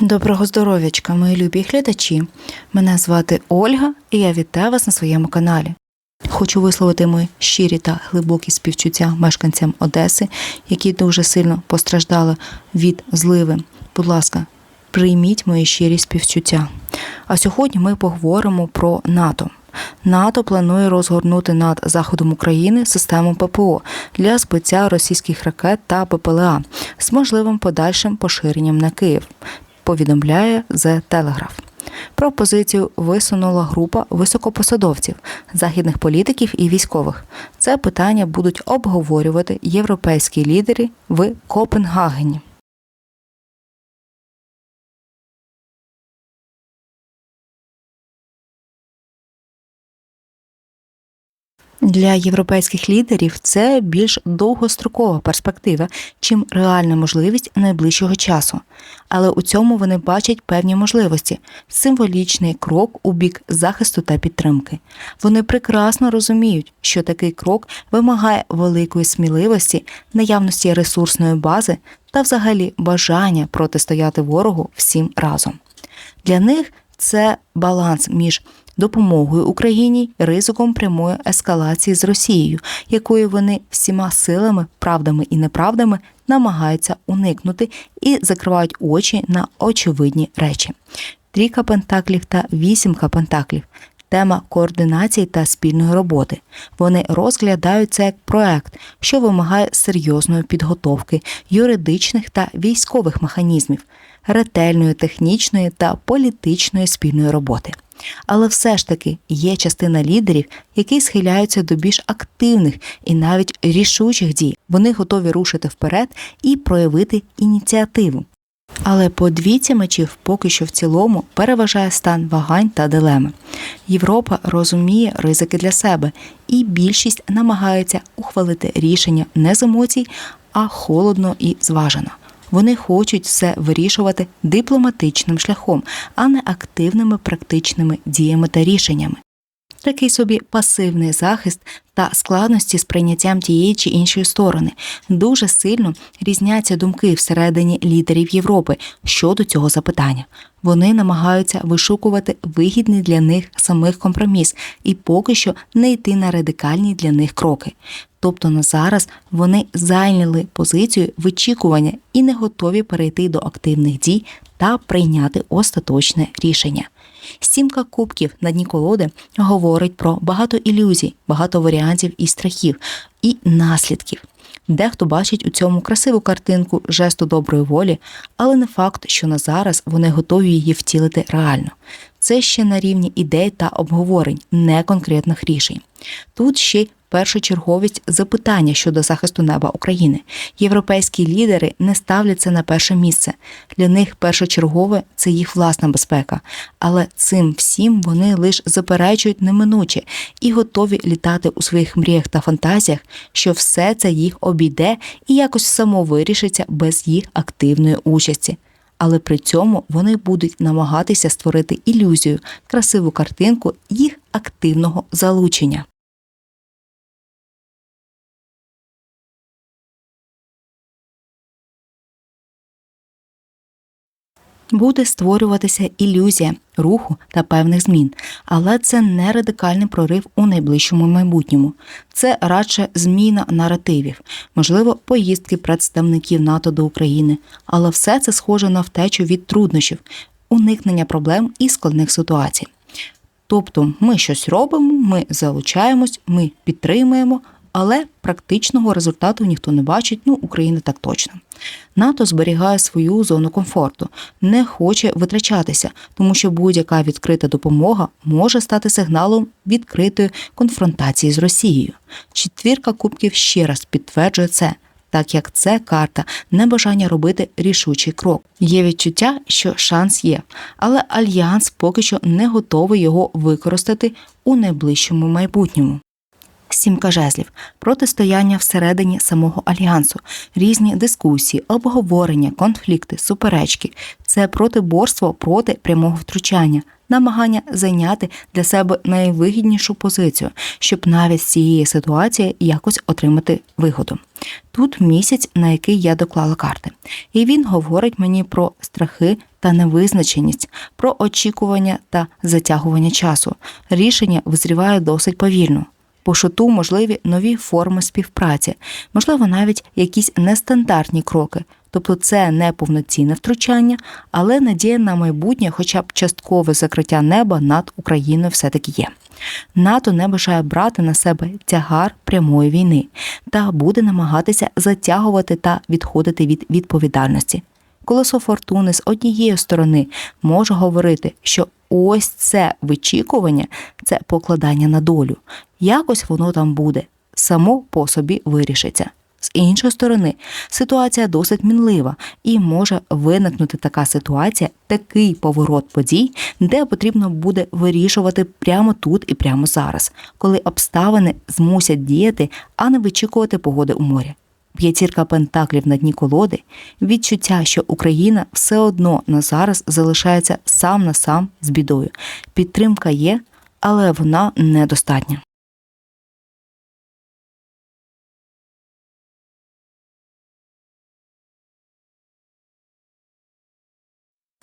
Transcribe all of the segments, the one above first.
Доброго здоров'ячка, мої любі глядачі. Мене звати Ольга, і я вітаю вас на своєму каналі. Хочу висловити мої щирі та глибокі співчуття мешканцям Одеси, які дуже сильно постраждали від зливи. Будь ласка, прийміть мої щирі співчуття. А сьогодні ми поговоримо про НАТО. НАТО планує розгорнути над заходом України систему ППО для збиття російських ракет та ППЛА з можливим подальшим поширенням на Київ. Повідомляє The Telegraph. Пропозицію висунула група високопосадовців, західних політиків і військових. Це питання будуть обговорювати європейські лідери в Копенгагені. Для європейських лідерів це більш довгострокова перспектива, чим реальна можливість найближчого часу. Але у цьому вони бачать певні можливості символічний крок у бік захисту та підтримки. Вони прекрасно розуміють, що такий крок вимагає великої сміливості, наявності ресурсної бази та взагалі бажання протистояти ворогу всім разом. Для них це баланс між допомогою Україні ризиком прямої ескалації з Росією, якої вони всіма силами, правдами і неправдами намагаються уникнути і закривають очі на очевидні речі. Трійка пентаклів та вісімка пентаклів. Тема координації та спільної роботи. Вони розглядають це як проект, що вимагає серйозної підготовки юридичних та військових механізмів, ретельної технічної та політичної спільної роботи. Але все ж таки є частина лідерів, які схиляються до більш активних і навіть рішучих дій. Вони готові рушити вперед і проявити ініціативу. Але по двійці мечів поки що в цілому переважає стан вагань та дилеми. Європа розуміє ризики для себе, і більшість намагається ухвалити рішення не з емоцій, а холодно і зважено. Вони хочуть все вирішувати дипломатичним шляхом, а не активними практичними діями та рішеннями. Такий собі пасивний захист та складності з прийняттям тієї чи іншої сторони дуже сильно різняться думки всередині лідерів Європи щодо цього запитання. Вони намагаються вишукувати вигідний для них самих компроміс і поки що не йти на радикальні для них кроки. Тобто на зараз вони зайняли позицію вичікування і не готові перейти до активних дій та прийняти остаточне рішення. Сімка кубків на дні колоди говорить про багато ілюзій, багато варіантів і страхів, і наслідків. Дехто бачить у цьому красиву картинку жесту доброї волі, але не факт, що на зараз вони готові її втілити реально. Це ще на рівні ідей та обговорень, не конкретних рішень. Тут ще першочерговість запитання щодо захисту неба України. Європейські лідери не ставлять це на перше місце. Для них першочергове це їх власна безпека, але цим всім вони лише заперечують неминуче і готові літати у своїх мріях та фантазіях, що все це їх обійде і якось само вирішиться без їх активної участі. Але при цьому вони будуть намагатися створити ілюзію, красиву картинку їх активного залучення. Буде створюватися ілюзія руху та певних змін, але це не радикальний прорив у найближчому майбутньому. Це радше зміна наративів, можливо, поїздки представників НАТО до України, але все це схоже на втечу від труднощів, уникнення проблем і складних ситуацій. Тобто ми щось робимо, ми залучаємось, ми підтримуємо, але практичного результату ніхто не бачить, ну Україна так точно. НАТО зберігає свою зону комфорту, не хоче витрачатися, тому що будь-яка відкрита допомога може стати сигналом відкритої конфронтації з Росією. Четвірка кубків ще раз підтверджує це. Так як це карта небажання робити рішучий крок. Є відчуття, що шанс є, але альянс поки що не готовий його використати у найближчому майбутньому. Сімка жезлів, протистояння всередині самого альянсу, різні дискусії, обговорення, конфлікти, суперечки це протиборство проти прямого втручання. намагання зайняти для себе найвигіднішу позицію, щоб навіть з цієї ситуації якось отримати вигоду. Тут місяць, на який я доклала карти, і він говорить мені про страхи та невизначеність, про очікування та затягування часу. Рішення визріває досить повільно. По шоту можливі нові форми співпраці, можливо, навіть якісь нестандартні кроки. Тобто це не повноцінне втручання, але надія на майбутнє, хоча б часткове закриття неба над Україною все-таки є. НАТО не бажає брати на себе тягар прямої війни та буде намагатися затягувати та відходити від відповідальності. Колесо фортуни з однієї сторони може говорити, що ось це вичікування, це покладання на долю. Якось воно там буде, само по собі вирішиться. З іншої сторони, ситуація досить мінлива, і може виникнути така ситуація, такий поворот подій, де потрібно буде вирішувати прямо тут і прямо зараз, коли обставини змусять діяти, а не вичікувати погоди у морі. П'ятірка пентаклів на дні колоди, відчуття, що Україна все одно на зараз залишається сам на сам з бідою. Підтримка є, але вона недостатня.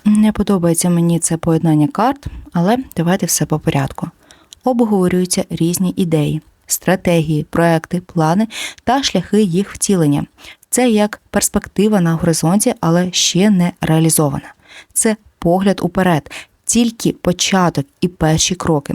Не подобається мені це поєднання карт, але давайте все по порядку. Обговорюються різні ідеї, стратегії, проекти, плани та шляхи їх втілення. Це як перспектива на горизонті, але ще не реалізована. Це погляд уперед, тільки початок і перші кроки.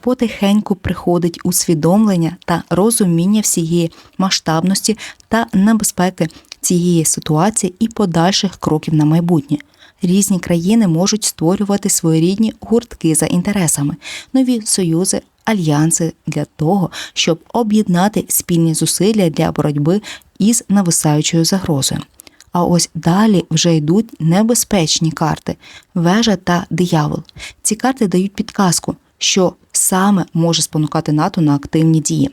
Потихеньку приходить усвідомлення та розуміння всієї масштабності та небезпеки цієї ситуації і подальших кроків на майбутнє. Різні країни можуть створювати своєрідні гуртки за інтересами, нові союзи, альянси для того, щоб об'єднати спільні зусилля для боротьби із нависаючою загрозою. А ось далі вже йдуть небезпечні карти вежа та диявол. Ці карти дають підказку, що саме може спонукати НАТО на активні дії.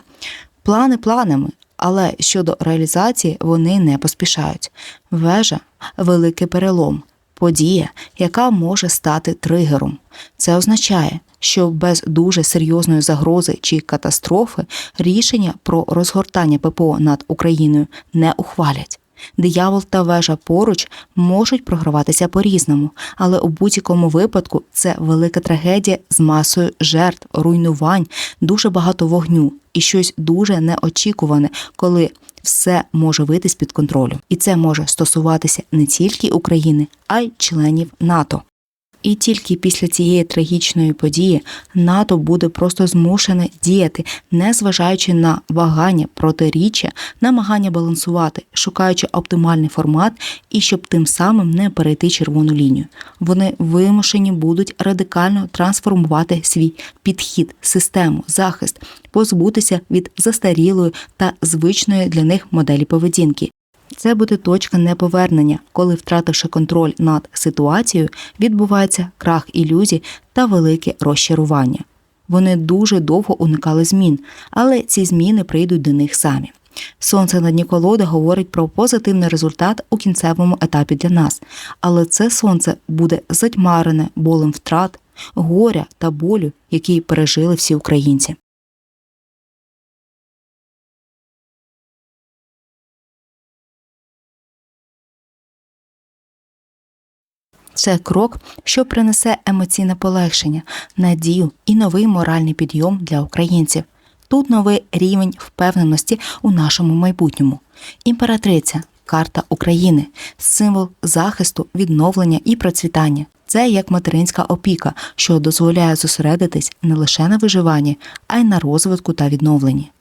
Плани планами, але щодо реалізації вони не поспішають. Вежа великий перелом подія, яка може стати тригером. Це означає, що без дуже серйозної загрози чи катастрофи рішення про розгортання ППО над Україною не ухвалять. Диявол та вежа поруч можуть програватися по-різному, але у будь-якому випадку це велика трагедія з масою жертв, руйнувань, дуже багато вогню і щось дуже неочікуване, коли все може вийти з під контролю, і це може стосуватися не тільки України, а й членів НАТО. І тільки після цієї трагічної події НАТО буде просто змушене діяти, не зважаючи на вагання, протиріччя, намагання балансувати, шукаючи оптимальний формат і щоб тим самим не перейти червону лінію. Вони вимушені будуть радикально трансформувати свій підхід, систему, захист, позбутися від застарілої та звичної для них моделі поведінки. Це буде точка неповернення, коли, втративши контроль над ситуацією, відбувається крах ілюзій та велике розчарування. Вони дуже довго уникали змін, але ці зміни прийдуть до них самі. Сонце на дні колоди говорить про позитивний результат у кінцевому етапі для нас, але це сонце буде затьмарене болем втрат, горя та болю, які пережили всі українці. Це крок, що принесе емоційне полегшення, надію і новий моральний підйом для українців. Тут новий рівень впевненості у нашому майбутньому. Імператриця, карта України, символ захисту, відновлення і процвітання. Це як материнська опіка, що дозволяє зосередитись не лише на виживанні, а й на розвитку та відновленні.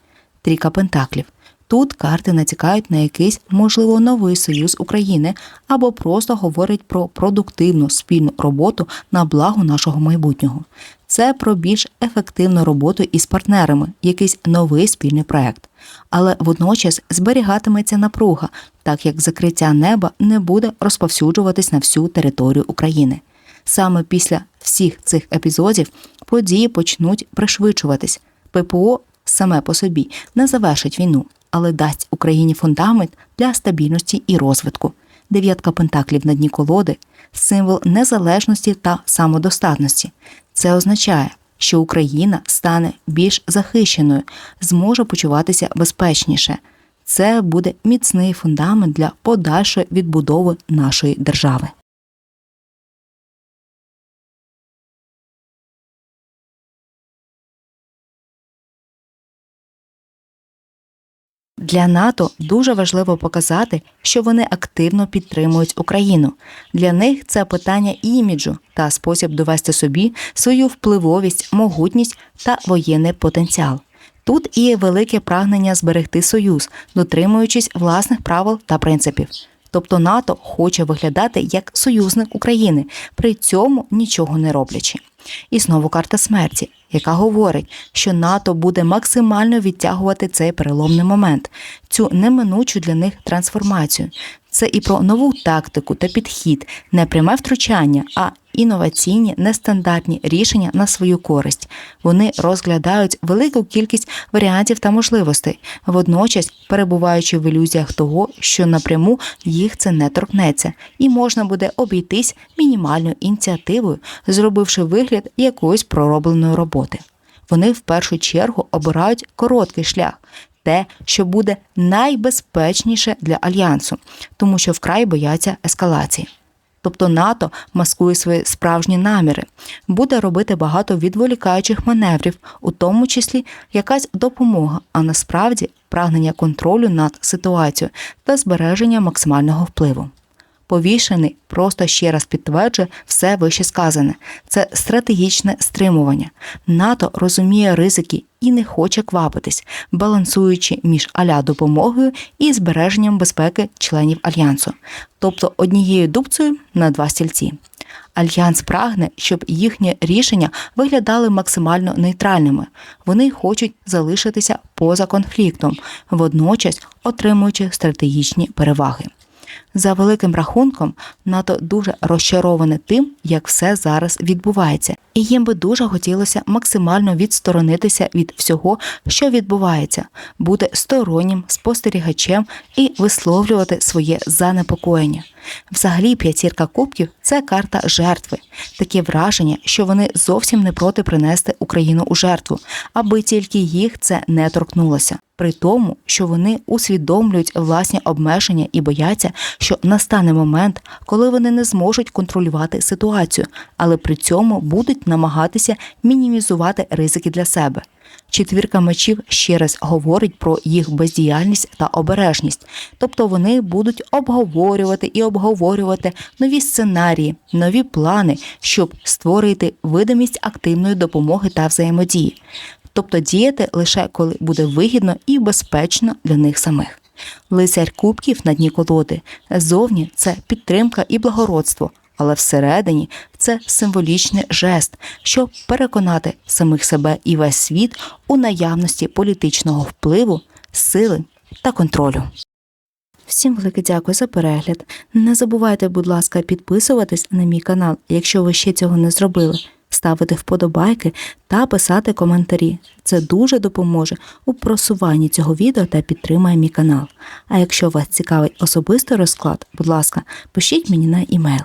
Трійка пентаклів Тут карти натякають на якийсь, можливо, новий союз України або просто говорять про продуктивну спільну роботу на благо нашого майбутнього. Це про більш ефективну роботу із партнерами, якийсь новий спільний проект. Але водночас зберігатиметься напруга, так як закриття неба не буде розповсюджуватись на всю територію України. Саме після всіх цих епізодів події почнуть пришвидшуватись. ППО саме по собі не завершить війну але дасть Україні фундамент для стабільності і розвитку. Дев'ятка пентаклів на дні колоди символ незалежності та самодостатності. Це означає, що Україна стане більш захищеною, зможе почуватися безпечніше. Це буде міцний фундамент для подальшої відбудови нашої держави. Для НАТО дуже важливо показати, що вони активно підтримують Україну. Для них це питання іміджу та спосіб довести собі свою впливовість, могутність та воєнний потенціал. Тут і велике прагнення зберегти союз, дотримуючись власних правил та принципів. Тобто НАТО хоче виглядати як союзник України, при цьому нічого не роблячи. І знову карта смерті, яка говорить, що НАТО буде максимально відтягувати цей переломний момент, цю неминучу для них трансформацію. Це і про нову тактику та підхід, не пряме втручання, а інноваційні нестандартні рішення на свою користь. Вони розглядають велику кількість варіантів та можливостей, водночас перебуваючи в ілюзіях того, що напряму їх це не торкнеться, і можна буде обійтись мінімальною ініціативою, зробивши вигляд якоїсь проробленої роботи. Вони в першу чергу обирають короткий шлях. Те, що буде найбезпечніше для альянсу, тому що вкрай бояться ескалації. Тобто НАТО маскує свої справжні наміри, буде робити багато відволікаючих маневрів, у тому числі якась допомога, а насправді прагнення контролю над ситуацією та збереження максимального впливу. Повішений просто ще раз підтверджує все вище сказане. Це стратегічне стримування. НАТО розуміє ризики і не хоче квапитись, балансуючи між аля допомогою і збереженням безпеки членів альянсу, тобто однією дубцею на два стільці. Альянс прагне, щоб їхні рішення виглядали максимально нейтральними. Вони хочуть залишитися поза конфліктом, водночас отримуючи стратегічні переваги. За великим рахунком, НАТО дуже розчароване тим, як все зараз відбувається, і їм би дуже хотілося максимально відсторонитися від всього, що відбувається, бути стороннім спостерігачем і висловлювати своє занепокоєння. Взагалі, п'ятірка кубків це карта жертви, таке враження, що вони зовсім не проти принести Україну у жертву, аби тільки їх це не торкнулося. При тому, що вони усвідомлюють власні обмеження і бояться, що настане момент, коли вони не зможуть контролювати ситуацію, але при цьому будуть намагатися мінімізувати ризики для себе. Четвірка мечів ще раз говорить про їх бездіяльність та обережність, тобто вони будуть обговорювати і обговорювати нові сценарії, нові плани, щоб створити видимість активної допомоги та взаємодії, тобто діяти лише коли буде вигідно і безпечно для них самих. Лицар кубків на дні колоди. Зовні це підтримка і благородство, але всередині це символічний жест, щоб переконати самих себе і весь світ у наявності політичного впливу, сили та контролю. Всім велике дякую за перегляд. Не забувайте, будь ласка, підписуватись на мій канал, якщо ви ще цього не зробили, ставити вподобайки та писати коментарі. Це дуже допоможе у просуванні цього відео та підтримає мій канал. А якщо вас цікавить особистий розклад, будь ласка, пишіть мені на імейл.